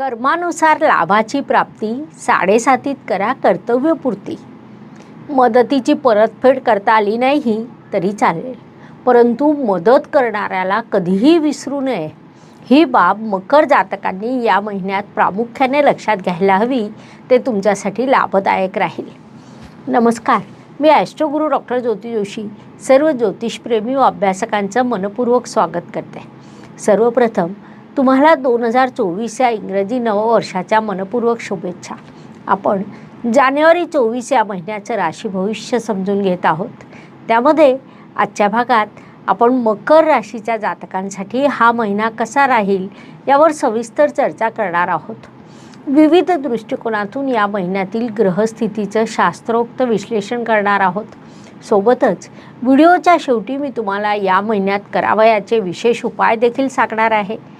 कर्मानुसार लाभाची प्राप्ती साडेसातीत करा कर्तव्यपूर्ती. मदतीची परतफेड करता आली नाही तरी चालेल. परंतु मदत करणाऱ्याला कधीही विसरू नये. ही बाब मकर जातकांनी या महिन्यात प्रामुख्याने लक्षात घ्यायला हवी ते तुमच्यासाठी लाभदायक राहील. नमस्कार मी ॲस्ट्रोगुरू डॉक्टर ज्योती जोशी सर्व ज्योतिषप्रेमी व अभ्यासकांचं मनपूर्वक स्वागत करते. सर्वप्रथम तुम्हाला दोन हजार चोवीस या इंग्रजी नववर्षाच्या मनपूर्वक शुभेच्छा. आपण जानेवारी चोवीस या महिन्याचं राशी भविष्य समजून घेत आहोत. त्यामध्ये आजच्या भागात आपण मकर राशीच्या जातकांसाठी हा महिना कसा राहील यावर सविस्तर चर्चा करणार आहोत. विविध दृष्टिकोनातून या महिन्यातील ग्रहस्थितीचं शास्त्रोक्त विश्लेषण करणार आहोत. सोबतच व्हिडिओच्या शेवटी मी तुम्हाला या महिन्यात करावयाचे विशेष उपाय देखील सांगणार आहे.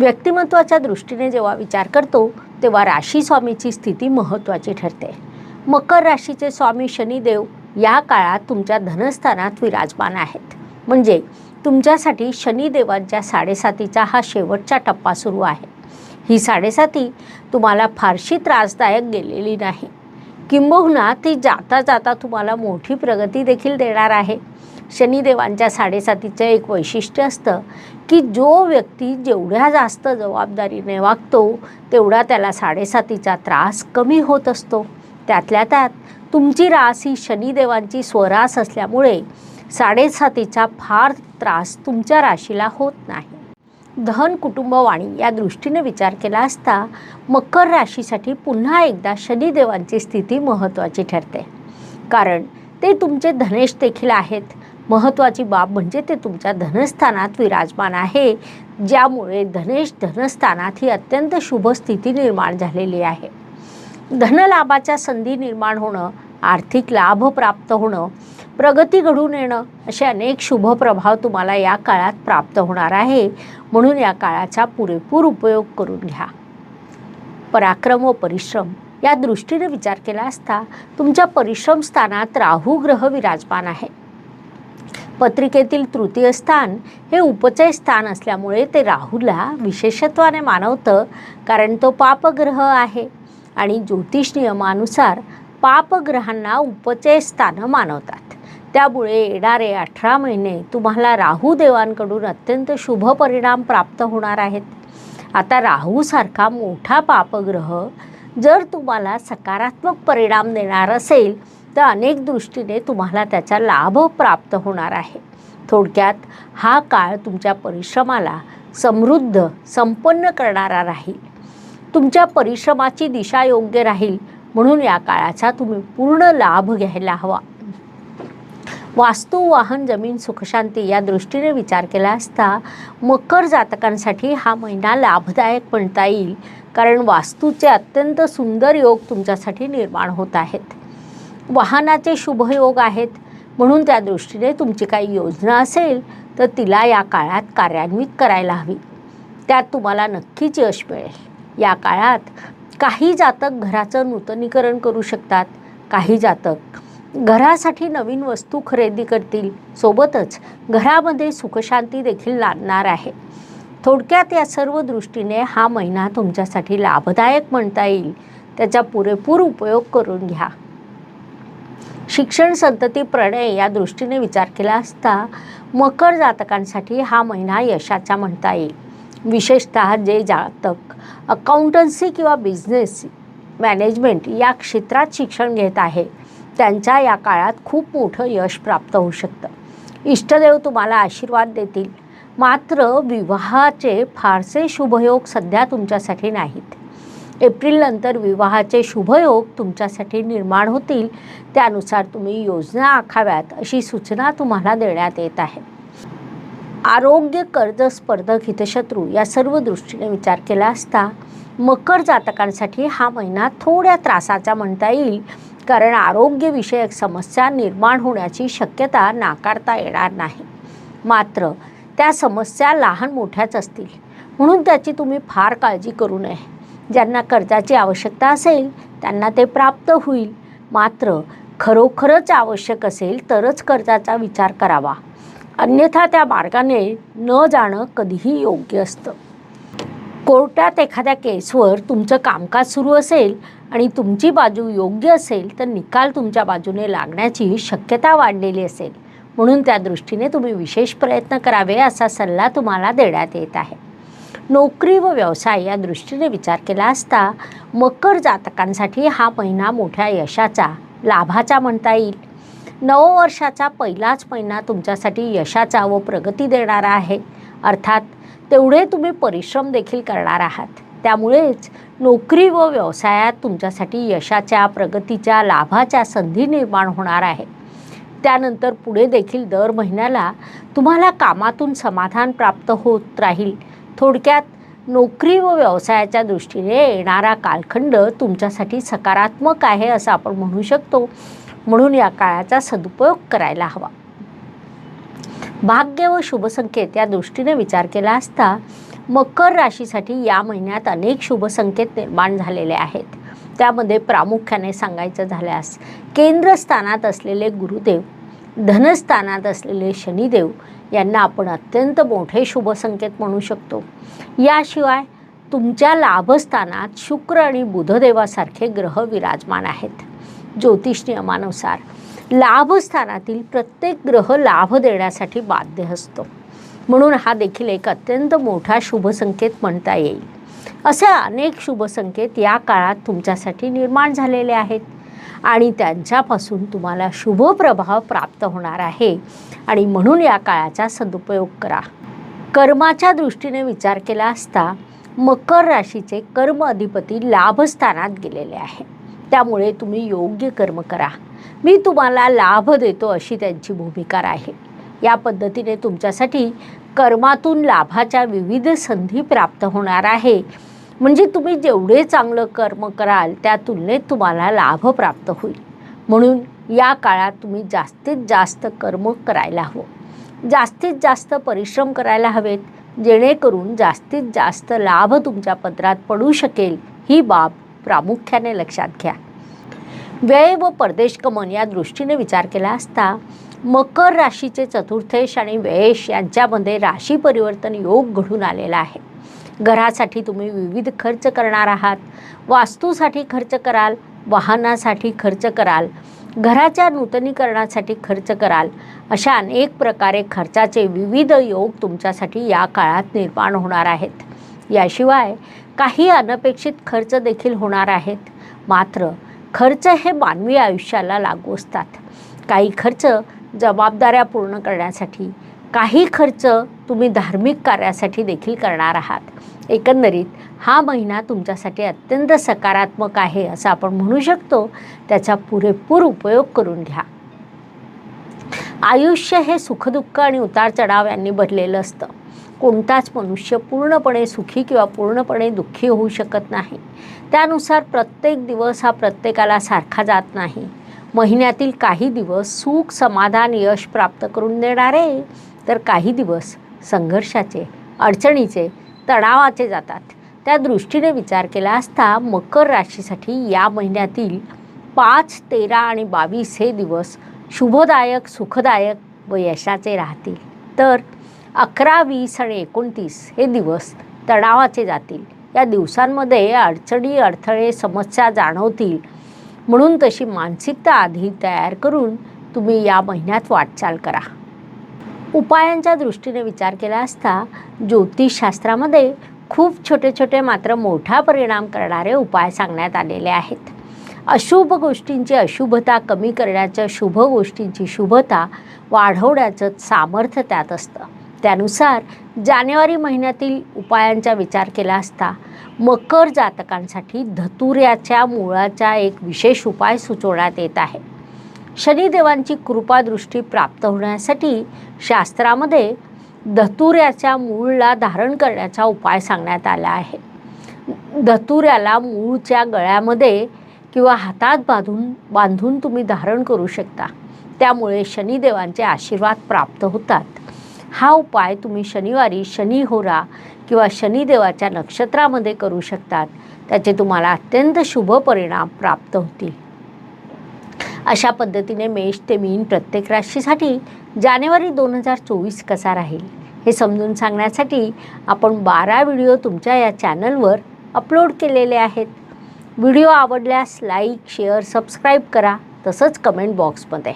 व्यक्तिमत्वाच्या दृष्टीने जेव्हा विचार करतो तेव्हा राशी स्वामीची स्थिती महत्त्वाची ठरते. मकर राशीचे स्वामी शनिदेव या काळात तुमच्या धनस्थानात विराजमान आहेत. म्हणजे तुमच्यासाठी शनिदेवांच्या साडेसातीचा हा शेवटचा टप्पा सुरू आहे. ही साडेसाती तुम्हाला फारशी त्रासदायक गेलेली नाही. किंबहुना ती जाता जाता तुम्हाला मोठी प्रगती देखील देणार आहे. शनिदेवांच्या साडेसातीचं एक वैशिष्ट्य असतं की जो व्यक्ती जेवढ्या जास्त जबाबदारीने वागतो तेवढा त्याला साडेसातीचा त्रास कमी होत असतो. त्यातल्या त्यात तुमची रास ही शनिदेवांची स्वरास असल्यामुळे साडेसातीचा फार त्रास तुमच्या राशीला होत नाही. धन कुटुंब वाणी या दृष्टीने विचार केला असता मकर राशीसाठी पुन्हा एकदा शनिदेवांची स्थिती महत्त्वाची ठरते. कारण ते तुमचे धनेश देखील आहेत. महत्त्वाची बाब म्हणजे ते तुमच्या धनस्थानात विराजमान आहे. ज्यामुळे धनेश धनस्थानात ही अत्यंत शुभ स्थिती निर्माण झालेली आहे. धनलाभाच्या संधी निर्माण होणं आर्थिक लाभ प्राप्त होणं प्रगती घडून येणं असे अनेक शुभ प्रभाव तुम्हाला या काळात प्राप्त होणार आहे. म्हणून या काळाचा पुरेपूर उपयोग करून घ्या. पराक्रम व परिश्रम या दृष्टीने विचार केला असता तुमच्या परिश्रम स्थानात राहू ग्रह विराजमान आहे. पत्रिकेतील तृतीय स्थान हे उपचय स्थान असल्यामुळे ते राहूला विशेषत्वाने मानवतं कारण तो पापग्रह आहे. आणि ज्योतिष नियमानुसार पापग्रहांना उपचय स्थानं मानवतात. त्यामुळे येणारे अठरा महिने तुम्हाला राहू देवांकडून अत्यंत शुभ परिणाम प्राप्त होणार आहेत. आता राहूसारखा मोठा पापग्रह जर तुम्हाला सकारात्मक परिणाम देणार असेल तर अनेक दृष्टीने तुम्हाला त्याचा लाभ प्राप्त होणार आहे. थोडक्यात हा काळ तुमच्या परिश्रमाला समृद्ध संपन्न करणारा राहील. तुमच्या परिश्रमाची दिशा योग्य राहील म्हणून या काळाचा तुम्ही पूर्ण लाभ घ्यायला हवा. वास्तू वाहन जमीन सुखशांती या दृष्टीने विचार केला असता मकर जातकांसाठी हा महिना लाभदायक म्हणता येईल कारण वास्तूचे अत्यंत सुंदर योग तुमच्यासाठी निर्माण होत आहेत. वाहनाचे शुभयोग आहेत. म्हणून त्या दृष्टीने तुमची काही योजना असेल तर तिला या काळात कार्यान्वित करायला हवी. त्यात तुम्हाला नक्कीच यश मिळेल. या काळात काही जातक घराचं नूतनीकरण करू शकतात. काही जातक घरासाठी नवीन वस्तू खरेदी करतील. सोबतच घरामध्ये सुखशांती देखील लागणार आहे. थोडक्यात या सर्व दृष्टीने हा महिना तुमच्यासाठी लाभदायक म्हणता येईल. त्याचा पुरेपूर उपयोग करून घ्या. शिक्षण संतती प्रणय या दृष्टीने विचार केला असता मकर जातकांसाठी हा महिना यशाचा म्हणता येईल. विशेषतः जे जातक अकाउंटन्सी किंवा बिझनेस मॅनेजमेंट या क्षेत्रात शिक्षण घेत आहे त्यांच्या या काळात खूप मोठं यश प्राप्त होऊ शकतं. इष्टदेव तुम्हाला आशीर्वाद देतील. मात्र विवाहाचे फारसे शुभयोग सध्या तुमच्यासाठी नाहीत. एप्रिलनंतर विवाहाचे शुभयोग तुमच्यासाठी निर्माण होतील. त्यानुसार तुम्ही योजना आखाव्यात अशी सूचना तुम्हाला देण्यात येत आहे. आरोग्य कर्ज स्पर्धक हितशत्रू या सर्व दृष्टीने विचार केला असता मकर जातकांसाठी हा महिना थोड्या त्रासाचा म्हणता येईल. कारण आरोग्यविषयक समस्या निर्माण होण्याची शक्यता नाकारता येणार नाही. मात्र त्या समस्या लहान मोठ्याच असतील. म्हणून त्याची तुम्ही फार काळजी करू नये. ज्यांना कर्जाची आवश्यकता असेल त्यांना ते प्राप्त होईल. मात्र खरोखरच आवश्यक असेल तरच कर्जाचा विचार करावा. अन्यथा त्या मार्गाने न जाणं कधीही योग्य असतं. कोर्टात एखाद्या केसवर तुमचं कामकाज सुरू असेल आणि तुमची बाजू योग्य असेल तर निकाल तुमच्या बाजूने लागण्याची शक्यता वाढलेली असेल. म्हणून त्या दृष्टीने तुम्ही विशेष प्रयत्न करावे असा सल्ला तुम्हाला देण्यात येत आहे. नोकरी व व्यवसाय या दृष्टीने विचार केला असता मकर जातकांसाठी हा महिना मोठ्या यशाचा लाभाचा म्हणता येईल. नववर्षाचा पहिलाच महिना तुमच्यासाठी यशाचा व प्रगती देणारा आहे. अर्थात तेवढे तुम्ही परिश्रम देखील करणार आहात. त्यामुळेच नोकरी व व्यवसायात तुमच्यासाठी यशाच्या प्रगतीच्या लाभाच्या संधी निर्माण होणार आहे. त्यानंतर पुढे देखील दर महिन्याला तुम्हाला कामातून समाधान प्राप्त होत राहील. थोडक्यात नोकरी व व्यवसायाच्या दृष्टीने येणारा कालखंड तुमच्यासाठी सकारात्मक आहे असं आपण म्हणू शकतो. म्हणून या काळाचा सदुपयोग करायला हवा. भाग्य व शुभसंकेत या दृष्टीने विचार केला असता मकर राशीसाठी या महिन्यात अनेक शुभसंकेत निर्माण झालेले आहेत. त्यामध्ये प्रामुख्याने सांगायचं झाल्यास केंद्रस्थानात असलेले गुरुदेव धनस्थानात असलेले शनिदेव यांना आपण अत्यंत मोठे शुभसंकेत म्हणू शकतो. याशिवाय तुमच्या लाभस्थानात शुक्र आणि बुधदेवासारखे ग्रह विराजमान आहेत. ज्योतिष नियमानुसार लाभस्थानातील प्रत्येक ग्रह लाभ देण्यासाठी बाध्य असतो. म्हणून हा देखील एक अत्यंत मोठा शुभसंकेत म्हणता येईल. असे अनेक शुभसंकेत या काळात तुमच्यासाठी निर्माण झालेले आहेत. आणि त्यांच्यापासून तुम्हाला शुभ प्रभाव प्राप्त होणार आहे. आणि म्हणून या काळाचा सदुपयोग करा. कर्माच्या दृष्टीने विचार केला असता मकर राशीचे कर्म अधिपती लाभस्थानात गेलेले आहे. त्यामुळे तुम्ही योग्य कर्म करा. मी तुम्हाला लाभ देतो अशी त्यांची भूमिका आहे या पद्धतीने तुमच्यासाठी कर्मातून लाभाच्या विविध संधी प्राप्त होणार आहे. म्हणजे तुम्ही जेवढे चांगलं कर्म कराल त्या तुलनेत तुम्हाला लाभ प्राप्त होईल. म्हणून या काळात तुम्ही जास्तीत जास्त कर्म करायला हवं. जास्तीत जास्त परिश्रम करायला हवेत जेणेकरून जास्तीत जास्त लाभ तुमच्या पत्रात पडू शकेल ही बाब प्रामुख्याने लक्षात घ्या. व्यय व परदेश गमन या दृष्टीने विचार केला असता मकर राशीचे चतुर्थेश आणि व्ययेश यांच्यामध्ये राशी परिवर्तन योग घडून आलेला आहे. घरासाठी तुम्ही विविध खर्च करणार आहात. वास्तूसाठी खर्च कराल वाहनासाठी खर्च कराल घराच्या नूतनीकरणासाठी खर्च कराल अशा अनेक प्रकारे खर्चाचे विविध योग तुमच्यासाठी या काळात निर्माण होणार आहेत. याशिवाय काही अनपेक्षित खर्च देखील होणार आहेत. मात्र खर्च हे मानवी आयुष्याला लागू असतात. काही खर्च जबाबदाऱ्या पूर्ण करण्यासाठी काही खर्च तुम्ही धार्मिक कार्यासाठी देखील करणार आहात. एकंदरीत हा महिना तुमच्यासाठी अत्यंत सकारात्मक आहे असं आपण म्हणू शकतो. त्याचा पुरेपूर उपयोग करून घ्या. आयुष्य हे सुखदुःख आणि उतार चढाव यांनी भरलेलं असतं. कोणताच मनुष्य पूर्णपणे सुखी किंवा पूर्णपणे दुःखी होऊ शकत नाही. त्यानुसार प्रत्येक दिवस हा प्रत्येकाला सारखा जात नाही. महिन्यातील काही दिवस सुख समाधान यश प्राप्त करून देणारे तर काही दिवस संघर्षाचे अडचणीचे तणावाचे जातात. त्या दृष्टीने विचार केला असता मकर राशीसाठी या महिन्यातील पाच तेरा आणि बावीस हे दिवस शुभदायक सुखदायक व यशाचे राहतील. तर अकरा वीस आणि एकोणतीस हे दिवस तणावाचे जातील. या दिवसांमध्ये अडचणी अडथळे समस्या जाणवतील. म्हणून तशी मानसिकता आधी तयार करून तुम्ही या महिन्यात वाटचाल करा. उपायांच्या दृष्टीने विचार केला असता ज्योतिषशास्त्रामध्ये खूप छोटे छोटे मात्र मोठा परिणाम करणारे उपाय सांगण्यात आलेले आहेत. अशुभ गोष्टींची अशुभता कमी करण्याचं शुभ गोष्टींची शुभता वाढवण्याचं सामर्थ्य त्यात असतं. त्यानुसार जानेवारी महिन्यातील उपायांचा विचार केला असता मकर जातकांसाठी धतुऱ्याच्या मुळाचा एक विशेष उपाय सुचवण्यात येत आहे. शनिदेवांची कृपादृष्टी प्राप्त होण्यासाठी शास्त्रामध्ये धतुऱ्याच्या मूळला धारण करण्याचा उपाय सांगण्यात आला आहे. धतुऱ्याला मूळच्या गळ्यामध्ये किंवा हातात बांधून बांधून तुम्ही धारण करू शकता. त्यामुळे शनिदेवांचे आशीर्वाद प्राप्त होतात. हा उपाय तुम्ही शनिवारी शनी होरा किंवा शनिदेवाच्या नक्षत्रामध्ये करू शकतात. त्याचे तुम्हाला अत्यंत शुभ परिणाम प्राप्त होतील. अशा पद्धतीने मेष ते मीन प्रत्येक राशीसाठी जानेवारी दोन हजार चोवीस कसा राहील? हे समजून सांगण्यासाठी आपण बारा व्हिडिओ तुमच्या या चॅनलवर अपलोड केलेले आहेत. व्हिडिओ आवडल्यास लाईक शेअर सबस्क्राईब करा. तसंच कमेंट बॉक्समध्ये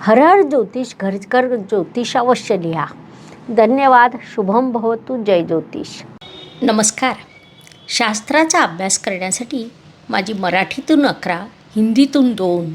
हर हर ज्योतिष घरकर ज्योतिष अवश्य लिहा. धन्यवाद. शुभम भवतू. जय ज्योतिष. नमस्कार. शास्त्राचा अभ्यास करण्यासाठी माझी मराठीतून अकरा हिंदीतून दोन